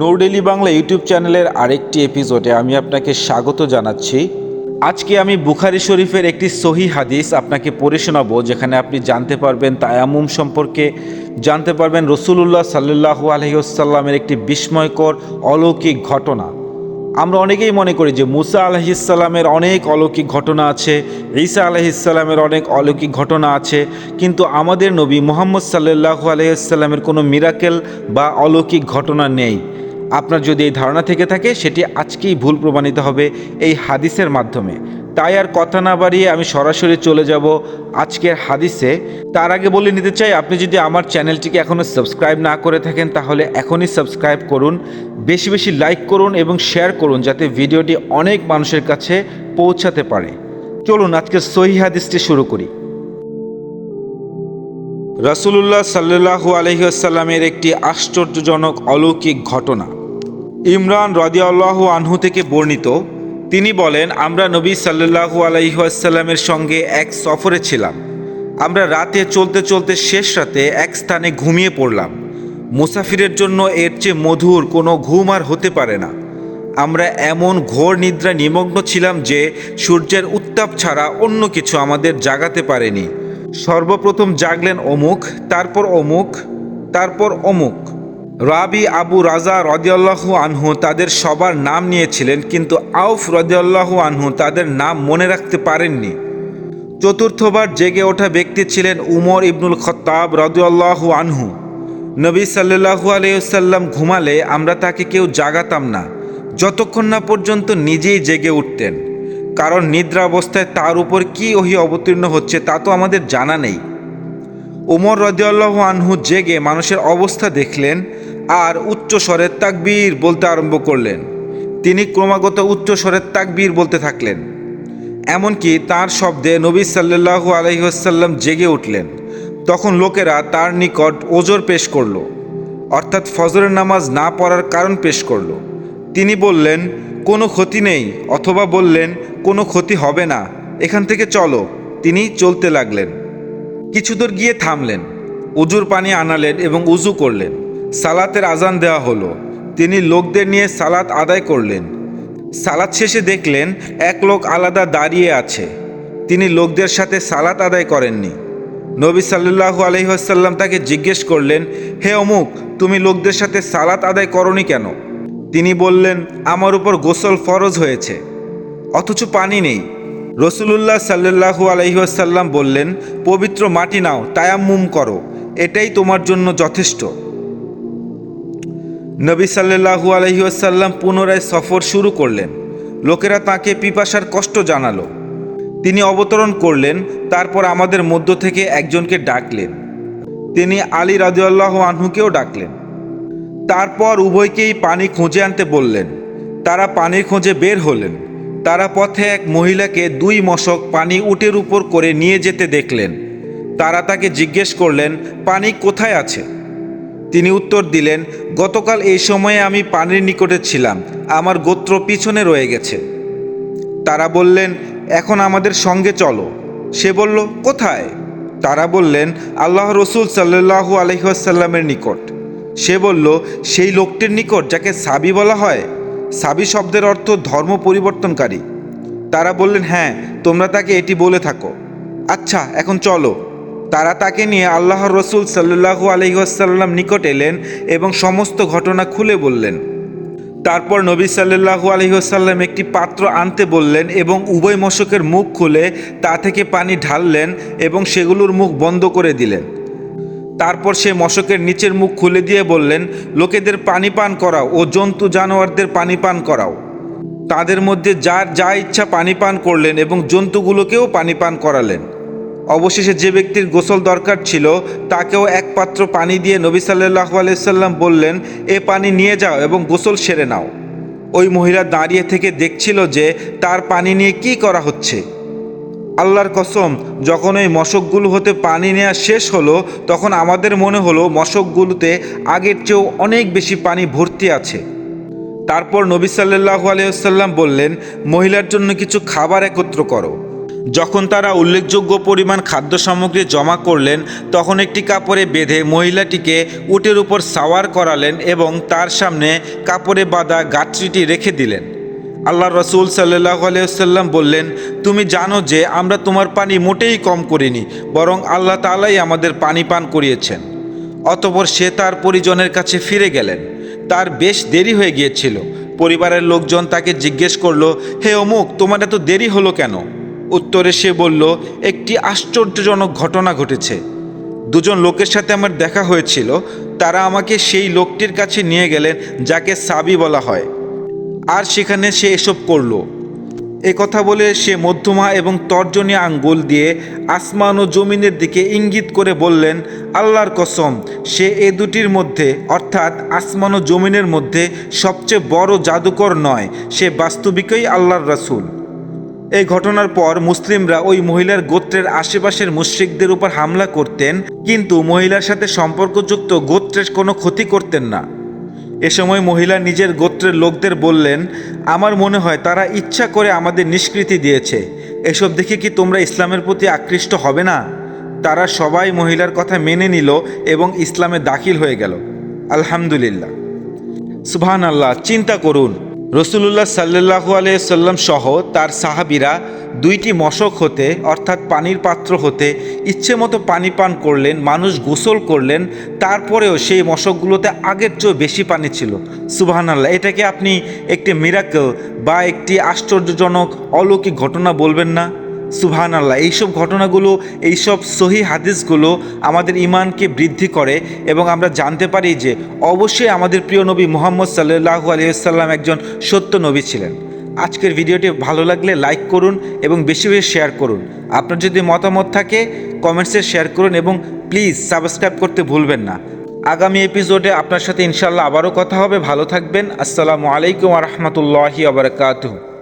নৌডেলি Bangla YouTube চ্যানেলের আরেকটি এপিসোডে আমি আপনাকে স্বাগত জানাচ্ছি। আজকে আমি বুখারি শরীফের একটি সহি হাদিস আপনাকে পড়ে শোনাবো, যেখানে আপনি জানতে পারবেন তায়ামুম সম্পর্কে, জানতে পারবেন রসুলুল্লাহ সাল্লু আলহিউসাল্লামের একটি বিস্ময়কর অলৌকিক ঘটনা। আমরা অনেকেই মনে করি যে মুসা আলহিসাল্লামের অনেক অলৌকিক ঘটনা আছে, ঈসা আলহিসাল্লামের অনেক অলৌকিক ঘটনা আছে, কিন্তু আমাদের নবী মোহাম্মদ সাল্লাহু আলহিসাল্লামের কোনো মিরাকেল বা অলৌকিক ঘটনা নেই। আপনার যদি এই ধারণা থেকে থাকে, সেটি আজকেই ভুল প্রমাণিত হবে এই হাদিসের মাধ্যমে। তাই আর কথা না বাড়িয়ে আমি সরাসরি চলে যাব আজকের হাদিসে। তার আগে বলে নিতে চাই, আপনি যদি আমার চ্যানেলটিকে এখনও সাবস্ক্রাইব না করে থাকেন, তাহলে এখনই সাবস্ক্রাইব করুন, বেশি বেশি লাইক করুন এবং শেয়ার করুন, যাতে ভিডিওটি অনেক মানুষের কাছে পৌঁছাতে পারে। চলুন আজকে সহি হাদিসটি শুরু করি। রাসুলুল্লাহ সাল্লু আলহিউসাল্লামের একটি আশ্চর্যজনক অলৌকিক ঘটনা। ইমরান রদিয়াল্লাহু আনহু থেকে বর্ণিত, তিনি বলেন, আমরা নবী সাল্লু আলহিহাসাল্লামের সঙ্গে এক সফরে ছিলাম। আমরা রাতে চলতে চলতে শেষ রাতে এক স্থানে ঘুমিয়ে পড়লাম। মুসাফিরের জন্য এর চেয়ে মধুর কোনো ঘুম আর হতে পারে না। আমরা এমন ঘোর নিদ্রা নিমগ্ন ছিলাম যে সূর্যের উত্তাপ ছাড়া অন্য কিছু আমাদের জাগাতে পারেনি। সর্বপ্রথম জাগলেন অমুক, তারপর অমুক তারপর অমুক। রাবি আবু রাজা রদিয়াল্লাহু আনহু তাদের সবার নাম নিয়েছিলেন, কিন্তু আউফ রদিয়াল্লাহু আনহু তাদের নাম মনে রাখতে পারেননি। চতুর্থবার জেগে ওঠা ব্যক্তি ছিলেন উমর ইবনুল খত্তাব রদিয়াল্লাহু আনহু। নবী সাল্লু আলিয়াল্লাম ঘুমালে আমরা তাকে কেউ জাগাতাম না, যতক্ষণ না পর্যন্ত নিজেই জেগে উঠতেন। কারণ নিদ্রা অবস্থায় তার উপর কি ওহি অবতীর্ণ হচ্ছে তা তো আমাদের জানা নেই। ওমর রদিয়াল্লাহ আনহু জেগে মানুষের অবস্থা দেখলেন আর উচ্চ স্বরের তাকবীর বলতে আরম্ভ করলেন। তিনি ক্রমাগত উচ্চ স্বরের তাকবীর বলতে থাকলেন। এমনকি তার শব্দে নবী সাল্লু আলহিহাসাল্লাম জেগে উঠলেন। তখন লোকেরা তার নিকট ওজোর পেশ করল, অর্থাৎ ফজরের নামাজ না পড়ার কারণ পেশ করল। তিনি বললেন, কোনো ক্ষতি নেই, অথবা বললেন, কোনো ক্ষতি হবে না। এখান থেকে চলো। তিনি চলতে লাগলেন। কিছু দূর গিয়ে থামলেন। উজুর পানি আনালেন এবং উজু করলেন। সালাতের আজান দেওয়া হলো। তিনি লোকদের নিয়ে সালাত আদায় করলেন। সালাত শেষে দেখলেন, এক লোক আলাদা দাঁড়িয়ে আছে। তিনি লোকদের সাথে সালাত আদায় করেননি। নবী সাল্লু আলহিহাসাল্লাম তাকে জিজ্ঞেস করলেন, হে অমুক, তুমি লোকদের সাথে সালাত আদায় করনি কেন? তিনি বললেন, আমার উপর গোসল ফরজ হয়েছে, অথচ পানি নেই। রসুলুল্লাহ সাল্লু আলহিহাসাল্লাম বললেন, পবিত্র মাটি নাও, তায়াম্মুম করো, এটাই তোমার জন্য যথেষ্ট। নবী সাল্লু আলহিহাসাল্লাম পুনরায় সফর শুরু করলেন। লোকেরা তাকে পিপাসার কষ্ট জানালো। তিনি অবতরণ করলেন, তারপর আমাদের মধ্য থেকে একজনকে ডাকলেন। তিনি আলী রাজিউল্লাহ আনহুকেও ডাকলেন। তারপর উভয়কেই পানি খুঁজে আনতে বললেন। তারা পানির খোঁজে বের হলেন। তারা পথে এক মহিলাকে দুই মশক পানি উটের উপর করে নিয়ে যেতে দেখলেন। তারা তাকে জিজ্ঞেস করলেন, পানি কোথায় আছে? তিনি উত্তর দিলেন, গতকাল এই সময়ে আমি পানির নিকটে ছিলাম। আমার গোত্র পিছনে রয়ে গেছে। তারা বললেন, এখন আমাদের সঙ্গে চলো। সে বলল, কোথায়? তারা বললেন, আল্লাহ রসুল সাল্লাহু আলহিহাসাল্লামের নিকট। সে বলল, সেই লোকটির নিকট, যাকে সাবি বলা হয়, সাবি শব্দের অর্থ ধর্ম পরিবর্তনকারী। তারা বললেন হ্যাঁ তোমরা তাকে এটি বলে থাকো। আচ্ছা এখন চলো। তারা তাকে নিয়ে আল্লাহ রসুল সাল্লু আলহিহাসাল্লাম নিকট এলেন এবং সমস্ত ঘটনা খুলে বললেন। তারপর নবী সাল্লু আলহিহাসাল্লাম একটি পাত্র আনতে বললেন এবং উভয় মশকের মুখ খুলে তা থেকে পানি ঢাললেন এবং সেগুলোর মুখ বন্ধ করে দিলেন। তারপর সে মশকের নিচের মুখ খুলে দিয়ে বললেন, লোকেদের পানি পান করাও ও জন্তু জানোয়ারদের পানি পান করাও। তাদের মধ্যে যার যা ইচ্ছা পানি পান করলেন এবং জন্তুগুলোকেও পানি পান করালেন। অবশেষে যে ব্যক্তির গোসল দরকার ছিল, তাকেও এক পাত্র পানি দিয়ে নবী সাল্লাহ আলাইসাল্লাম বললেন, এ পানি নিয়ে যাও এবং গোসল সেরে নাও। ওই মহিলা দাঁড়িয়ে থেকে দেখছিল যে তার পানি নিয়ে কি করা হচ্ছে। আল্লাহর কসম, যখন ওই মশকগুলো হতে পানি নেওয়া শেষ হলো, তখন আমাদের মনে হলো মশকগুলোতে আগের চেয়েও অনেক বেশি পানি ভর্তি আছে। তারপর নবী সাল্লাহু আলিয়াল্লাম বললেন, মহিলার জন্য কিছু খাবার একত্র করো। যখন তারা উল্লেখযোগ্য পরিমাণ খাদ্য সামগ্রী জমা করলেন, তখন একটি কাপড়ে বেঁধে মহিলাটিকে উটের উপর সাওয়ার করালেন এবং তার সামনে কাপড়ে বাঁধা গাছটিটি রেখে দিলেন। আল্লাহ রসুল সাল্লাহ আলিয়াল্লাম বললেন, তুমি জানো যে আমরা তোমার পানি মোটেই কম করিনি, বরং আল্লাহ তালাই আমাদের পানি পান করিয়েছেন। অতপর সে তার পরিজনের কাছে ফিরে গেলেন। তার বেশ দেরি হয়ে গিয়েছিল। পরিবারের লোকজন তাকে জিজ্ঞেস করল, হে অমুক, তোমার এত দেরি হলো কেন? উত্তরে সে বলল, একটি আশ্চর্যজনক ঘটনা ঘটেছে। দুজন লোকের সাথে আমার দেখা হয়েছিল। তারা আমাকে সেই লোকটির কাছে নিয়ে গেলেন, যাকে সাবি বলা হয়। আর সেখানে সে এসব করল। এ কথা বলে সে মধ্যমা এবং তর্জনী আঙ্গুল দিয়ে আসমান ও জমিনের দিকে ইঙ্গিত করে বললেন, আল্লাহর কসম, সে এ দুটির মধ্যে, অর্থাৎ আসমান ও জমিনের মধ্যে সবচেয়ে বড় জাদুকর নয়, সে বাস্তবিকই আল্লাহর রাসূল। এই ঘটনার পর মুসলিমরা ওই মহিলার গোত্রের আশেপাশের মুশ্রিকদের উপর হামলা করতেন, কিন্তু মহিলার সাথে সম্পর্কযুক্ত গোত্রের কোনো ক্ষতি করতেন না। এ সময় মহিলা নিজের গোত্রের লোকদের বললেন, আমার মনে হয় তারা ইচ্ছা করে আমাদের নিষ্কৃতি দিয়েছে। এসব দেখে কি তোমরা ইসলামের প্রতি আকৃষ্ট হবে না? তারা সবাই মহিলার কথা মেনে নিল এবং ইসলামে দাখিল হয়ে গেল। আলহামদুলিল্লাহ। সুবহান আল্লাহ চিন্তা করুন। রসুল্লাহ সাল্লু আলিয়াল্লাম সহ তার সাহাবিরা দুইটি মশক হতে, অর্থাৎ পানির পাত্র হতে, ইচ্ছে মতো পানি পান করলেন, মানুষ গোসল করলেন, তারপরেও সেই মশকগুলোতে আগের চেয়েও বেশি পানি ছিল। সুবাহান আল্লাহ এটাকে আপনি একটি মিরাকল বা একটি আশ্চর্যজনক অলৌকিক ঘটনা বলবেন না? সুবহান আল্লাহ এইসব ঘটনাগুলো, এইসব সহি হাদিসগুলো আমাদের ইমানকে বৃদ্ধি করে এবং আমরা জানতে পারি যে অবশ্যই আমাদের প্রিয় নবী মোহাম্মদ সাল্লাহু আলিয়াল্লাম একজন সত্য নবী ছিলেন। আজকের ভিডিওটি ভালো লাগলে লাইক করুন এবং বেশি বেশি শেয়ার করুন। আপনার যদি মতামত থাকে, কমেন্টসে শেয়ার করুন এবং প্লিজ সাবস্ক্রাইব করতে ভুলবেন না। আগামী এপিসোডে আপনার সাথে ইনশাল্লাহ আবারও কথা হবে। ভালো থাকবেন। আসসালামু আলাইকুম রহমতুল্লাহি আবরকাতুহ